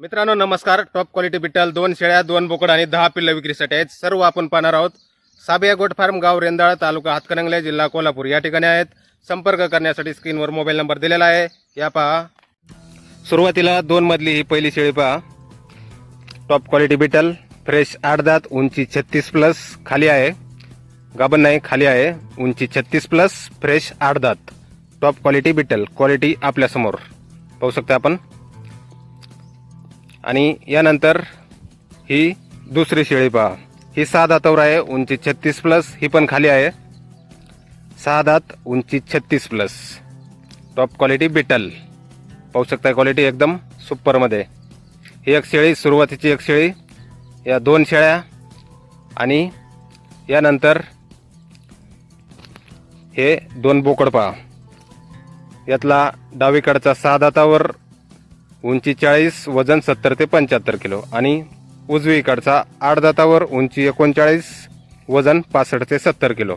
मित्रांनो नमस्कार. Top quality Beetal दोन शेळ्या दोन बोकड आणि दहा पिल्लं विक्रीसाठी आहेत. सर्व आपण पाहणार आहोत. साबिया गोट फार्म गाव रेंदाळ तालुका हातकणंगले जिल्हा कोल्हापूर. या ठिकाणी आहेत. संपर्क करण्यासाठी स्क्रीनवर मोबाईल नंबर दिलेला आहे. या पहा. सुरुवातीला दोन मधली ही पहिली शेळी पहा. टॉप क्वालिटी बिटल फ्रेश आठ दात उंची छत्तीस प्लस खाली आहे. गाबन नाही खाली आहे. उंची छत्तीस प्लस फ्रेश आठ दात. टॉप क्वालिटी बिटल क्वालिटी आपल्यासमोर पाहू शकता आपण. आणि यानंतर ही दुसरी शेळी पहा. ही सहा दातावर आहे उंची छत्तीस प्लस ही पण खाली आहे. सहा दात उंची छत्तीस प्लस टॉप क्वालिटी बिटल पाहू शकता क्वालिटी एकदम सुपरमध्ये ही एक शेळी सुरुवातीची एक शेळी. या दोन शेळ्या. आणि यानंतर हे दोन बोकड पहा. यातला डावीकडचा सहा दातावर उंची चाळीस वजन सत्तर ते पंच्याहत्तर किलो. आणि उजवीकडचा आठ दातावर उंची एकोणचाळीस वजन पासष्ट ते सत्तर किलो.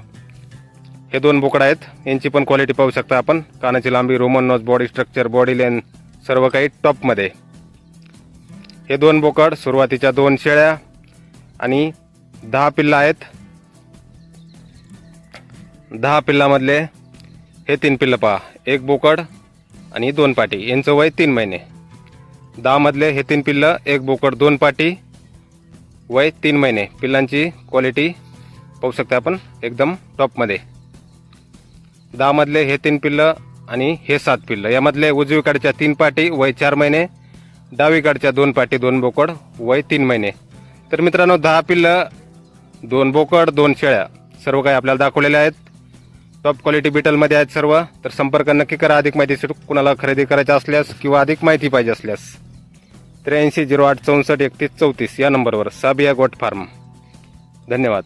हे दोन बोकडा आहेत. यांची पण क्वालिटी पाहू शकता आपण. कानाची लांबी Roman nose body structure body लेन सर्व काही टॉपमध्ये हे दोन बोकड सुरुवातीच्या दोन शेळ्या आणि दहा पिल्ला आहेत. दहा पिल्लामधले हे तीन पिल्लं पहा. एक बोकड आणि दोन पाटी. यांचं वय तीन महिने. दहामधले हे तीन पिल्लं एक बोकड दोन पाटी वय तीन महिने. पिल्लांची क्वालिटी पाहू शकता आपण एकदम टॉपमध्ये दहामधले हे तीन पिल्लं आणि हे सात पिल्लं. यामधले उजवीकडच्या तीन पाटी वय चार महिने. डावीकडच्या दोन पाटी दोन बोकड वय तीन महिने. तर मित्रांनो दहा पिल्लं दोन बोकड दोन शेळ्या. सर्व काही आपल्याला दाखवलेल्या आहेत. टॉप क्वालिटी बिटलमध्ये आहेत सर्व. तर संपर्क नक्की करा. अधिक माहितीसाठी कुणाला खरेदी करायची असल्यास किंवा अधिक माहिती पाहिजे असल्यास. त्र्याऐंशी झिरो आठ चौसष्ट एकतीस चौतीस या नंबरवर साबिया गोट फार्म. धन्यवाद.